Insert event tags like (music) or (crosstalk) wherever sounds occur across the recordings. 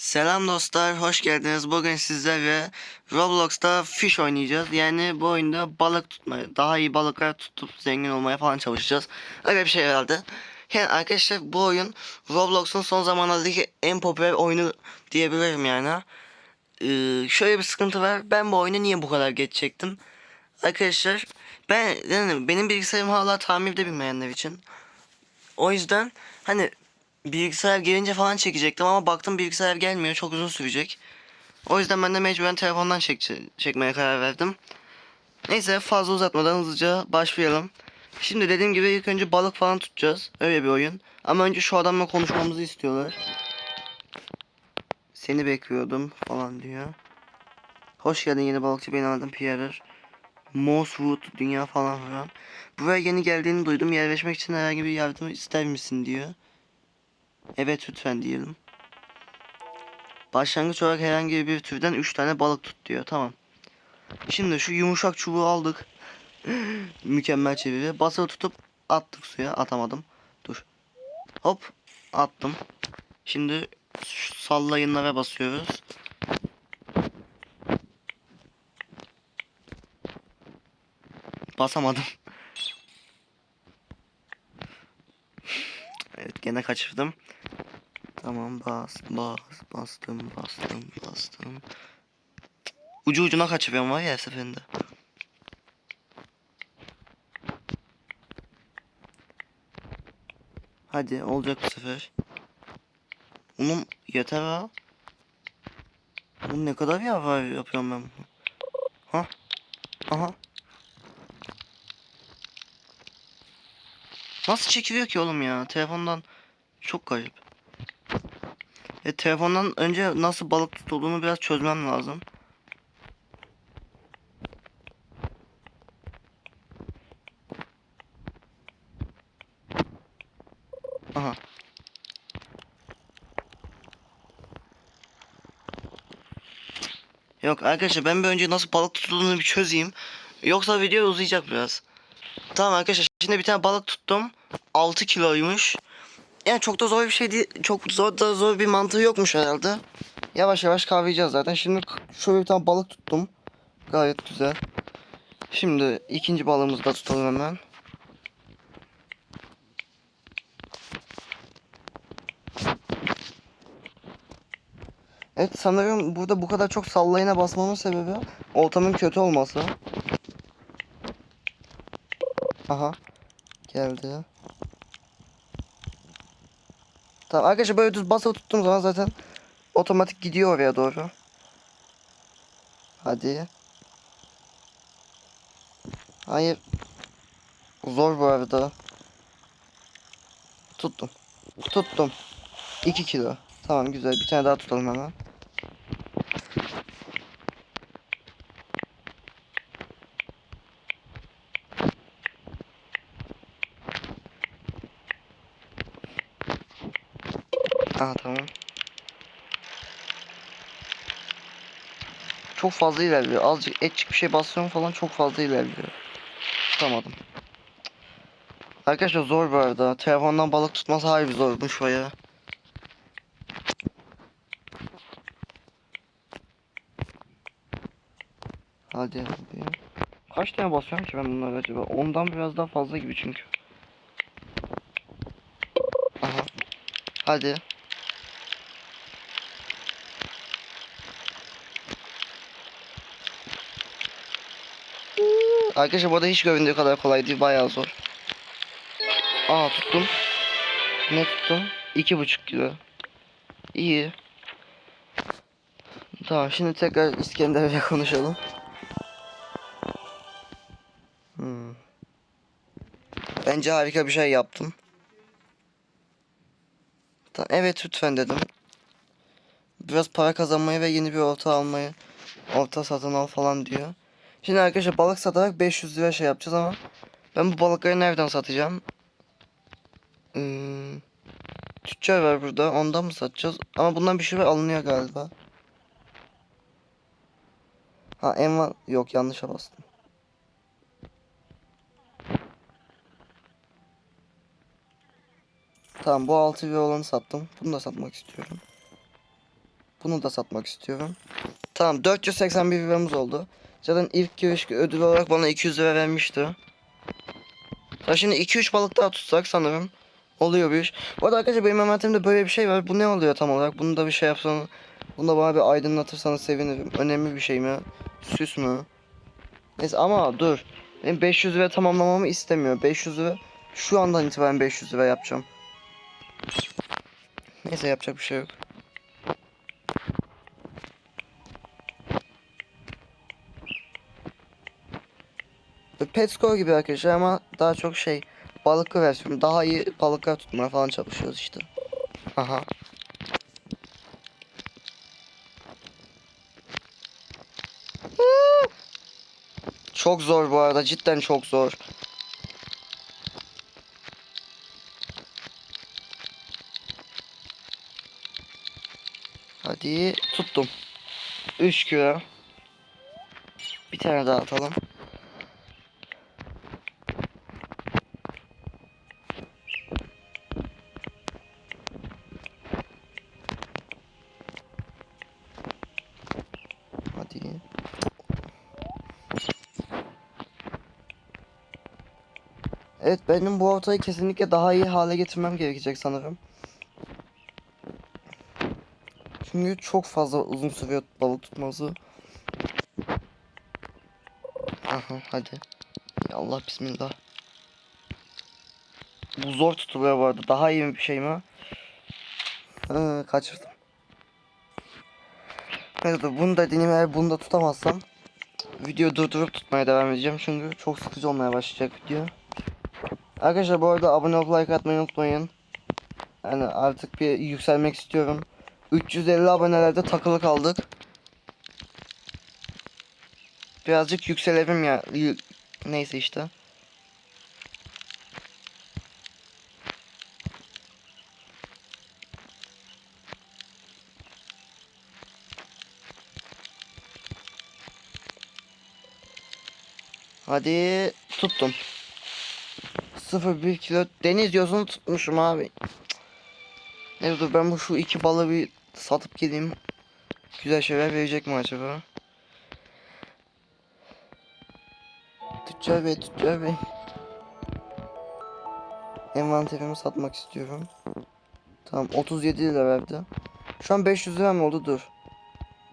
Selam dostlar, hoş geldiniz. Bugün sizlerle Roblox'ta fish oynayacağız. Yani bu oyunda balık tutmaya, daha iyi balıklar tutup zengin olmaya falan çalışacağız. Öyle bir şey herhalde. Yani arkadaşlar bu oyun Roblox'un son zamanlardaki en popüler oyunu diyebilirim yani. Ee, şöyle bir sıkıntı var. Ben bu oyunu niye bu kadar geç çektim? Arkadaşlar ben yani benim bilgisayarım hala tamirde bilmeyenler için. O yüzden hani bilgisayar gelince falan çekecektim ama baktım bilgisayar gelmiyor çok uzun sürecek. O yüzden ben de mecburen telefondan çek çekmeye karar verdim. Neyse fazla uzatmadan hızlıca başlayalım. Şimdi dediğim gibi ilk önce balık falan tutacağız. Öyle bir oyun. Ama önce şu adamla konuşmamızı istiyorlar. Seni bekliyordum falan diyor. Hoş geldin yeni balıkçı benim adım Pierre. Mosswood dünya falan filan. Buraya yeni geldiğini duydum. Yerleşmek için herhangi bir yardım ister misin diyor. Evet lütfen diyelim. Başlangıç olarak herhangi bir türden 3 tane balık tut diyor. Tamam. Şimdi şu yumuşak çubuğu aldık. (laughs) Mükemmel çeviri. Basılı tutup attık suya. Atamadım. Dur. Hop. Attım. Şimdi sallayınlara basıyoruz. Basamadım. Evet gene kaçırdım. Tamam bas bas bastım bastım bastım. Ucu ucuna kaçırıyorum var ya her seferinde. Hadi olacak bu sefer. Oğlum yeter ha. Oğlum ne kadar var yapıyorum ben bunu. Ha? Aha. Nasıl çekiliyor ki oğlum ya? Telefondan çok garip. E, telefondan önce nasıl balık tutulduğunu biraz çözmem lazım. Aha. Yok arkadaşlar ben bir önce nasıl balık tutulduğunu bir çözeyim. Yoksa video uzayacak biraz. Tamam arkadaşlar şimdi bir tane balık tuttum. 6 kiloymuş. Yani çok da zor bir şey değil. Çok zor da zor bir mantığı yokmuş herhalde. Yavaş yavaş kavrayacağız zaten. Şimdi şöyle bir tane balık tuttum. Gayet güzel. Şimdi ikinci balığımızı da tutalım hemen. Evet sanırım burada bu kadar çok sallayına basmamın sebebi oltamın kötü olması. Aha. Geldi. Tamam arkadaşlar böyle düz basılı tuttuğum zaman zaten otomatik gidiyor oraya doğru. Hadi. Hayır. Zor bu arada. Tuttum. Tuttum. 2 kilo. Tamam güzel. Bir tane daha tutalım hemen. Aha tamam. Çok fazla ilerliyor. Azıcık etçik bir şey basıyorum falan çok fazla ilerliyor. Tutamadım. Arkadaşlar zor bu arada. Telefondan balık tutması harbi zormuş baya. Hadi hadi. Kaç tane basıyorum ki ben bunları acaba? Ondan biraz daha fazla gibi çünkü. Aha. Hadi. Arkadaşlar bu arada hiç göründüğü kadar kolay değil. Bayağı zor. Aa tuttum. Ne tuttum? İki buçuk kilo. İyi. Tamam şimdi tekrar İskender'le (laughs) konuşalım. Hmm. Bence harika bir şey yaptım. Tamam, evet lütfen dedim. Biraz para kazanmayı ve yeni bir olta almayı, olta satın al falan diyor. Şimdi arkadaşlar balık satarak 500 lira şey yapacağız ama ben bu balıkları nereden satacağım? Hmm, tüccar var burada. Ondan mı satacağız? Ama bundan bir şey alınıyor galiba. Ha envan yok yanlışa bastım. Tamam bu 6 lira olanı sattım. Bunu da satmak istiyorum. Bunu da satmak istiyorum. Tamam 481 liramız oldu. Zaten ilk giriş ödül olarak bana 200 lira vermişti. Ya şimdi 2-3 balık daha tutsak sanırım. Oluyor bir iş. Bu arada arkadaşlar benim envanterimde böyle bir şey var. Bu ne oluyor tam olarak? Bunu da bir şey yapsanız. Bunu da bana bir aydınlatırsanız sevinirim. Önemli bir şey mi? Süs mü? Neyse ama dur. Benim 500 lira tamamlamamı istemiyor. 500 lira şu andan itibaren 500 lira yapacağım. Neyse yapacak bir şey yok. Pet score gibi arkadaşlar ama daha çok şey balıklı versiyonu. Daha iyi balıklar tutmaya falan çalışıyoruz işte. Aha. Çok zor bu arada cidden çok zor. Hadi tuttum. 3 kilo. Bir tane daha atalım. Evet benim bu ortayı kesinlikle daha iyi hale getirmem gerekecek sanırım. Çünkü çok fazla uzun sürüyor balık tutması. Aha hadi. Ya Allah bismillah. Bu zor tutuluyor bu arada. Daha iyi bir şey mi? Hı, kaçırdım. Evet bunu da deneyim eğer bunu da tutamazsam video durdurup tutmaya devam edeceğim çünkü çok sıkıcı olmaya başlayacak video. Arkadaşlar bu arada abone olup like atmayı unutmayın. Yani artık bir yükselmek istiyorum. 350 abonelerde takılı kaldık. Birazcık yükselelim ya. Neyse işte. Hadi tuttum. 0,1 kilo deniz yosunu tutmuşum abi. Neyse dur ben bu şu iki balığı bir satıp geleyim. Güzel şeyler verecek mi acaba? Tüccar bey, tüccar bey. Envanterimi satmak istiyorum. Tamam 37 lira verdi. Şu an 500 lira mı oldu dur.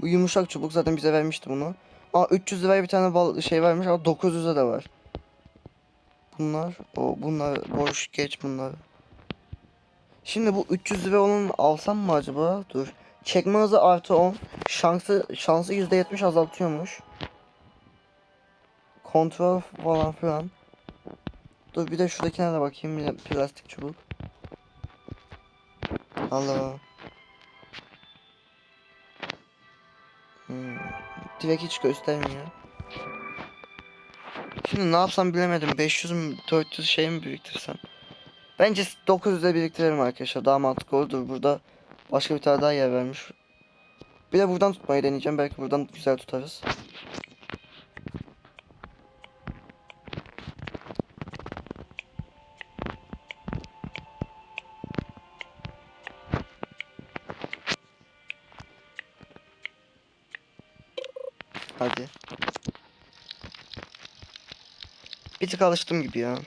Bu yumuşak çubuk zaten bize vermişti bunu. Aa 300 liraya bir tane bal şey vermiş ama 900'e de var. Bunlar o bunlar boş geç bunlar. Şimdi bu 300 lira olan alsam mı acaba? Dur. Çekme hızı artı 10. Şansı şansı %70 azaltıyormuş. Kontrol falan filan. Dur bir de şuradakine de bakayım bir plastik çubuk. Allah. Hmm. Direkt hiç göstermiyor. Şimdi ne yapsam bilemedim. 500 mü 400 şey mi biriktirsem? Bence 900'e biriktirelim arkadaşlar. Daha mantıklı olur. Burada başka bir tane daha yer vermiş. Bir de buradan tutmayı deneyeceğim. Belki buradan güzel tutarız. Bir tık alıştım gibi ya.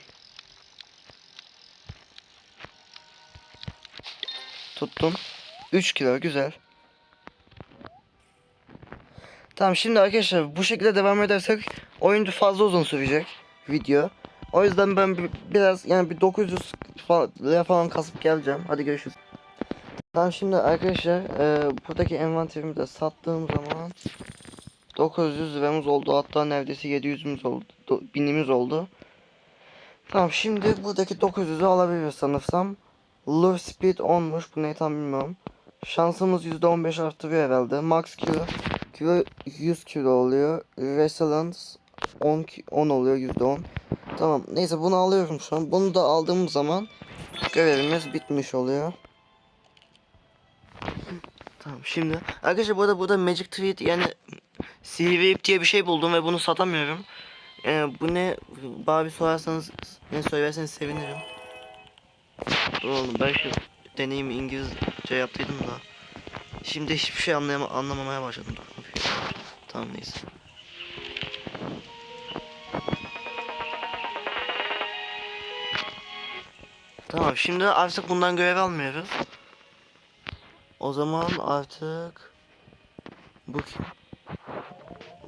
Tuttum. 3 kilo güzel. Tamam şimdi arkadaşlar bu şekilde devam edersek oyuncu fazla uzun sürecek video. O yüzden ben bi- biraz yani bir 900 fa- lira falan kasıp geleceğim. Hadi görüşürüz. Tamam şimdi arkadaşlar e, buradaki envanterimi de sattığım zaman 900 liramız oldu. Hatta neredeyse 700'ümüz oldu. do- binimiz oldu. Tamam şimdi buradaki 900'ü alabiliriz sanırsam. Lure speed 10'muş. Bu ne tam bilmiyorum. Şansımız %15 artırıyor herhalde. Max kilo kilo 100 kilo oluyor. Resilience 10 ki- 10 oluyor %10. Tamam. Neyse bunu alıyorum şu an. Bunu da aldığım zaman görevimiz bitmiş oluyor. Tamam şimdi arkadaşlar bu arada burada Magic Tweet yani sihirli diye bir şey buldum ve bunu satamıyorum. Ee, bu ne? Bana bir sorarsanız ne söylerseniz sevinirim. Dur oğlum ben şu deneyimi İngilizce yaptıydım da. Şimdi hiçbir şey anlayama anlamamaya başladım. Dur. Tamam neyse. Tamam şimdi artık bundan görev almıyoruz. O zaman artık bu?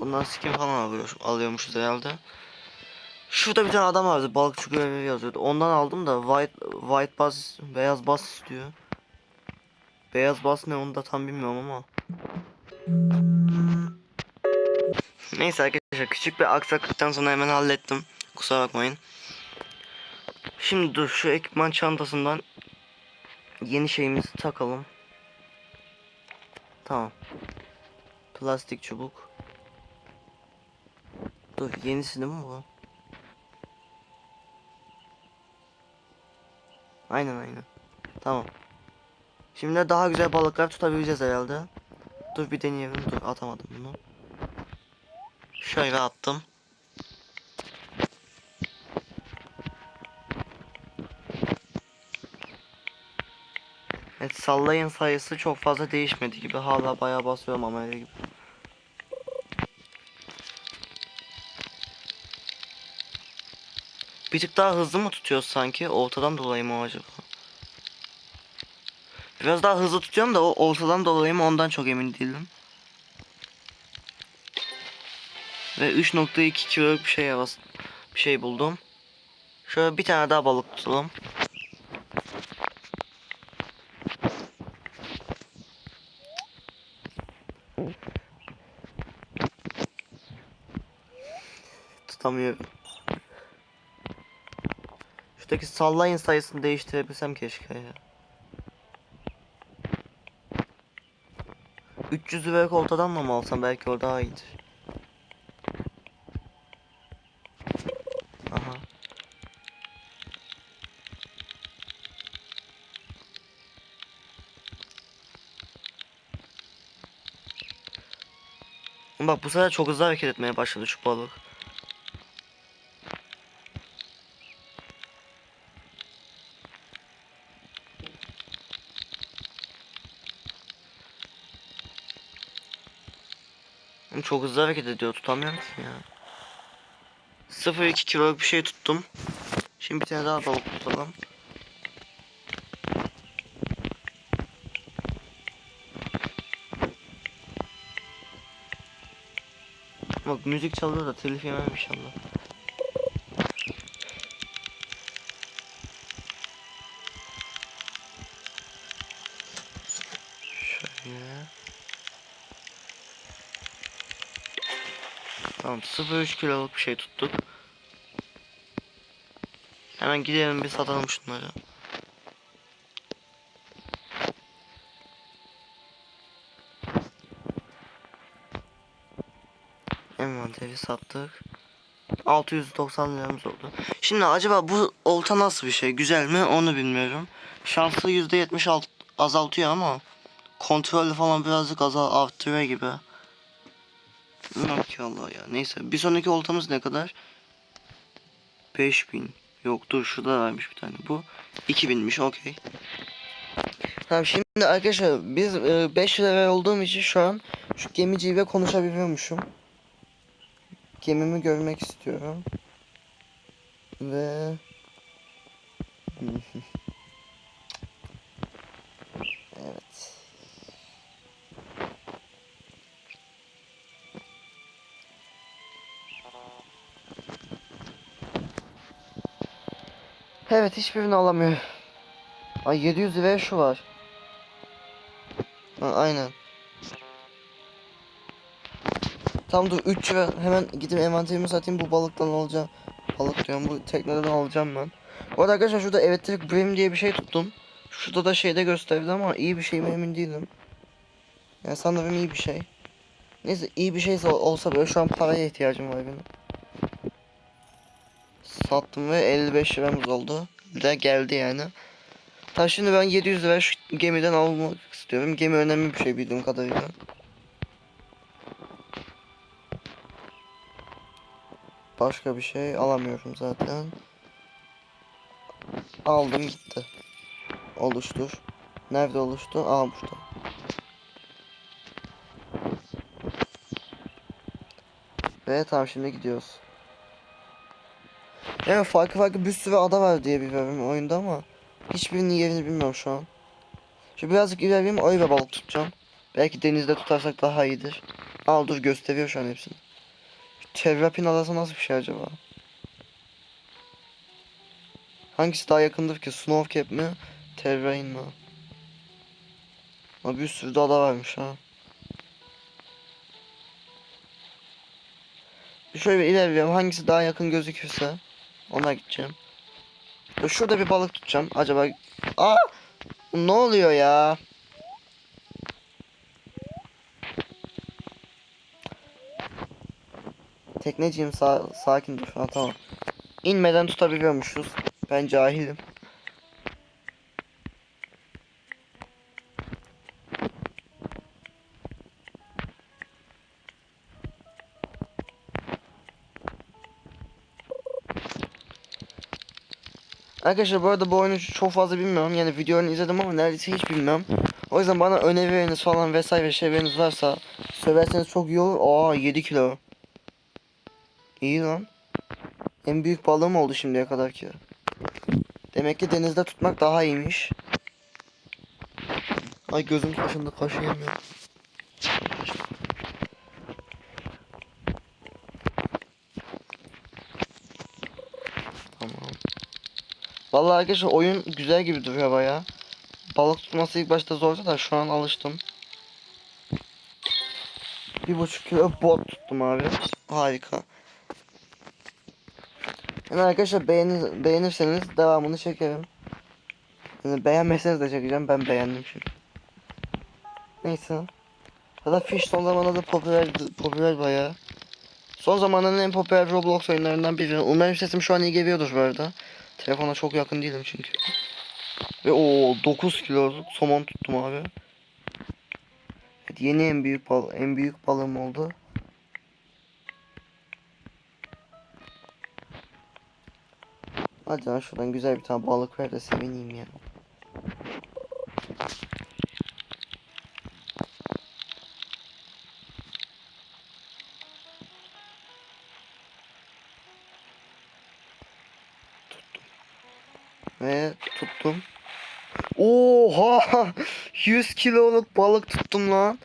Bundan skin falan alıyor, alıyormuşuz herhalde. Şurada bir tane adam vardı balıkçı görevi yazıyordu. Ondan aldım da white white bas beyaz bas istiyor. Beyaz bas ne onu da tam bilmiyorum ama. Neyse arkadaşlar küçük bir aksaklıktan sonra hemen hallettim. Kusura bakmayın. Şimdi dur şu ekipman çantasından yeni şeyimizi takalım. Tamam. Plastik çubuk. Dur yenisi değil mi bu? Aynen aynen. Tamam. Şimdi daha güzel balıklar tutabileceğiz herhalde. Dur bir deneyelim. Dur atamadım bunu. Şöyle attım. Evet sallayın sayısı çok fazla değişmedi gibi. Hala bayağı basıyorum ama öyle gibi. Bir tık daha hızlı mı tutuyoruz sanki? Ortadan dolayı mı acaba? Biraz daha hızlı tutuyorum da o ortadan dolayı mı ondan çok emin değilim. Ve 3.2 kiloluk bir şey bir şey buldum. Şöyle bir tane daha balık tutalım. Tutamıyorum. Şuradaki sallayın sayısını değiştirebilsem keşke ya. 300 liralık ortadan mı alsam belki o daha iyidir. Aha. Bak bu sefer çok hızlı hareket etmeye başladı şu balık. Çok hızlı hareket ediyor tutamıyorum ki ya. 0.2 kiloluk bir şey tuttum. Şimdi bir tane daha balık tutalım. Bak müzik çalıyor da telif yemem inşallah. Şöyle. Tamam 0.3 kiloluk bir şey tuttuk. Hemen gidelim bir satalım şunları. Sattık. 690 liramız oldu. Şimdi acaba bu olta nasıl bir şey? Güzel mi? Onu bilmiyorum. Şansı %70 azaltıyor ama kontrolü falan birazcık azal arttırıyor gibi. Bilmem ki Allah ya. Neyse bir sonraki oltamız ne kadar? 5000. Yok dur şurada varmış bir tane. Bu 2000'miş okey. Tamam şimdi arkadaşlar biz 5 level olduğum için şu an şu gemiciyle konuşabiliyormuşum. Gemimi görmek istiyorum. Ve Evet. Evet hiçbirini alamıyor. Ay 700 liraya şu var. Ha, aynen. Tam dur 3 lira hemen gidip envanterimi satayım bu balıktan alacağım. Balık diyorum bu tekneden alacağım ben. Bu arada arkadaşlar şurada elektrik brim diye bir şey tuttum. Şurada da şeyde gösterdi ama iyi bir şey mi emin değilim. Yani sanırım iyi bir şey. Neyse iyi bir şeyse olsa böyle şu an paraya ihtiyacım var benim. Sattım ve 55 liramız oldu. De geldi yani. Tabii şimdi ben 700 lira şu gemiden almak istiyorum. Gemi önemli bir şey bildiğim kadarıyla. Başka bir şey alamıyorum zaten. Aldım gitti. Oluştur. Nerede oluştu? Aa burada. Ve tam şimdi gidiyoruz. Evet farklı farklı bir sürü ada var diye bir bölüm oyunda ama hiçbirinin yerini bilmiyorum şu an. Şu birazcık ilerleyeyim oraya balık tutacağım. Belki denizde tutarsak daha iyidir. Al dur gösteriyor şu an hepsini. Terrapin adası nasıl bir şey acaba? Hangisi daha yakındır ki? Snowcap mi? Terrain mi? Ama bir sürü de ada varmış ha. Şöyle bir ilerliyorum. Hangisi daha yakın gözükürse ona gideceğim. Şurada bir balık tutacağım. Acaba... Aa! Ne oluyor ya? Tekneciğim sa sakin dur. Ha, tamam. İnmeden tutabiliyormuşuz. Ben cahilim. Arkadaşlar bu arada bu oyunu çok fazla bilmiyorum. Yani videolarını izledim ama neredeyse hiç bilmiyorum. O yüzden bana önerileriniz falan vesaire şeyleriniz varsa söylerseniz çok iyi olur. Aa 7 kilo. İyi lan. En büyük balığım oldu şimdiye kadar ki. Demek ki denizde tutmak daha iyiymiş. Ay gözüm kaşındı kaşıyamıyorum. Tamam. Vallahi arkadaşlar oyun güzel gibi duruyor baya. Balık tutması ilk başta zordu da şu an alıştım. Bir buçuk kilo bot tuttum abi. Harika. Yani arkadaşlar beğeni, beğenirseniz devamını çekerim. Yani beğenmezseniz de çekeceğim. Ben beğendim çünkü. Neyse. Zaten Fish son zamanlarda popüler popüler bayağı. Son zamanların en popüler Roblox oyunlarından biri. Umarım sesim şu an iyi geliyordur bu arada. Telefona çok yakın değilim çünkü. Ve o 9 kiloluk somon tuttum abi. Evet, yeni en büyük bal en büyük balığım oldu. Hadi lan şuradan güzel bir tane balık ver de sevineyim ya. Ve tuttum. Oha! (laughs) 100 kiloluk balık tuttum lan.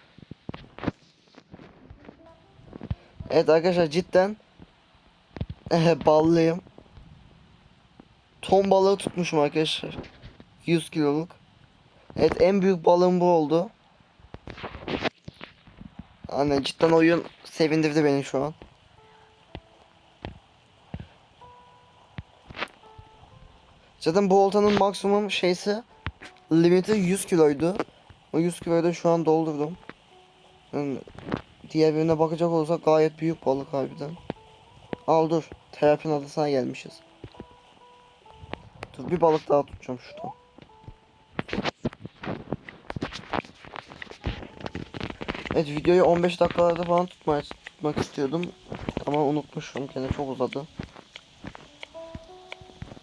Evet arkadaşlar cidden (laughs) ballıyım. Ton balığı tutmuşum arkadaşlar. 100 kiloluk. Evet en büyük balığım bu oldu. Anne cidden oyun sevindirdi beni şu an. Zaten bu oltanın maksimum şeysi limiti 100 kiloydu. O 100 kiloyu da şu an doldurdum. Diğer birine bakacak olursak gayet büyük balık harbiden. Al dur. Terapin adasına gelmişiz. Bir balık daha tutacağım şuradan. Evet videoyu 15 dakikalarda falan tutmaya tutmak istiyordum. Ama unutmuşum. Gene çok uzadı.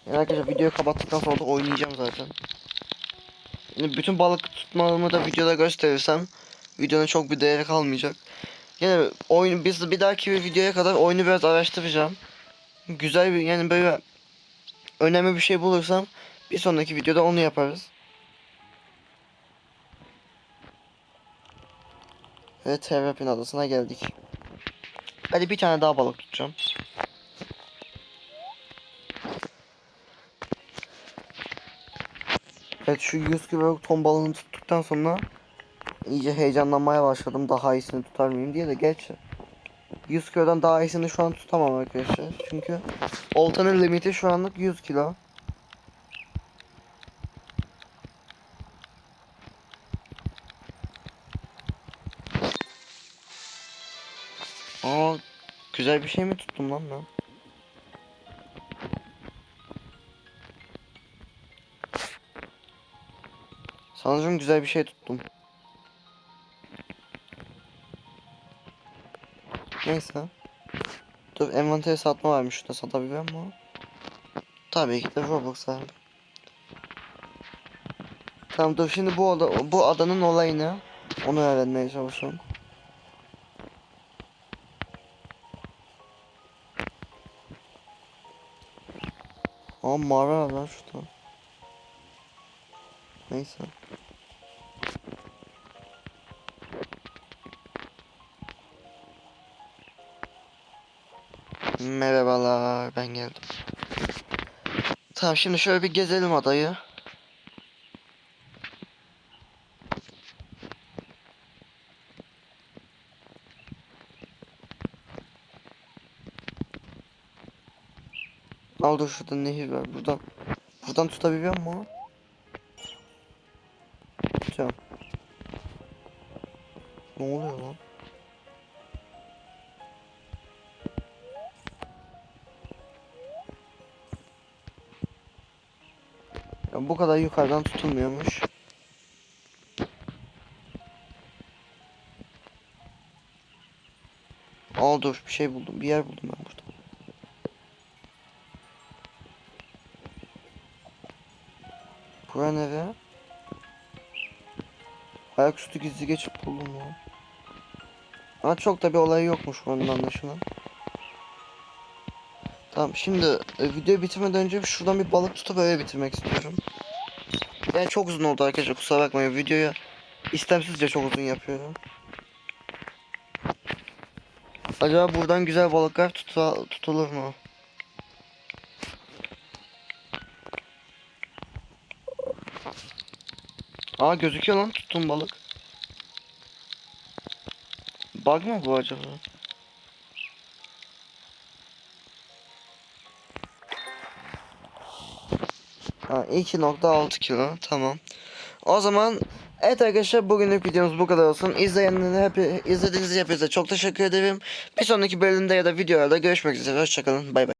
Yani arkadaşlar videoyu kapattıktan sonra da oynayacağım zaten. Yani bütün balık tutmamı da videoda gösterirsem videonun çok bir değeri kalmayacak. Yani oyun biz bir dahaki bir videoya kadar oyunu biraz araştıracağım. Güzel bir yani böyle önemli bir şey bulursam bir sonraki videoda onu yaparız. Ve Terrapin adasına geldik. Hadi bir tane daha balık tutacağım. Evet şu 100 kiloluk ton balığını tuttuktan sonra iyice heyecanlanmaya başladım daha iyisini tutar mıyım diye de gerçi 100 kilodan daha iyisini şu an tutamam arkadaşlar. Çünkü oltanın limiti şu anlık 100 kilo. Aa güzel bir şey mi tuttum lan ben? Sanırım güzel bir şey tuttum. Neyse. Dur envantere satma varmış. Şurada satabiliyor mu? Tabii ki de Robux. Tamam dur şimdi bu, oda, bu adanın olayı ne? Onu öğrenmeye çalışıyorum. Aa mağara var şurada. Neyse. Merhabalar ben geldim. Tamam şimdi şöyle bir gezelim adayı. Al dur şurada nehir var buradan. Buradan tutabiliyor mu? Tutacağım. Ne oluyor lan? Bu kadar yukarıdan tutulmuyormuş. Aa bir şey buldum. Bir yer buldum ben burada. Bura nere? Ayaküstü gizli geçip buldum ya. Ama çok da bir olay yokmuş bunun anlaşılan. Tamam şimdi e, videoyu bitirmeden önce şuradan bir balık tutup öyle bitirmek istiyorum. Yani çok uzun oldu arkadaşlar kusura bakmayın videoyu istemsizce çok uzun yapıyorum. Acaba buradan güzel balıklar tuta, tutulur mu? Aa gözüküyor lan tuttum balık. Bug mı bu acaba? Ha 2.6 kilo tamam. O zaman evet arkadaşlar bugünlük videomuz bu kadar olsun. İzleyenlere hep izlediğiniz için hepinize çok teşekkür ederim. Bir sonraki bölümde ya da videolarda görüşmek üzere. Hoşçakalın. Bay bay.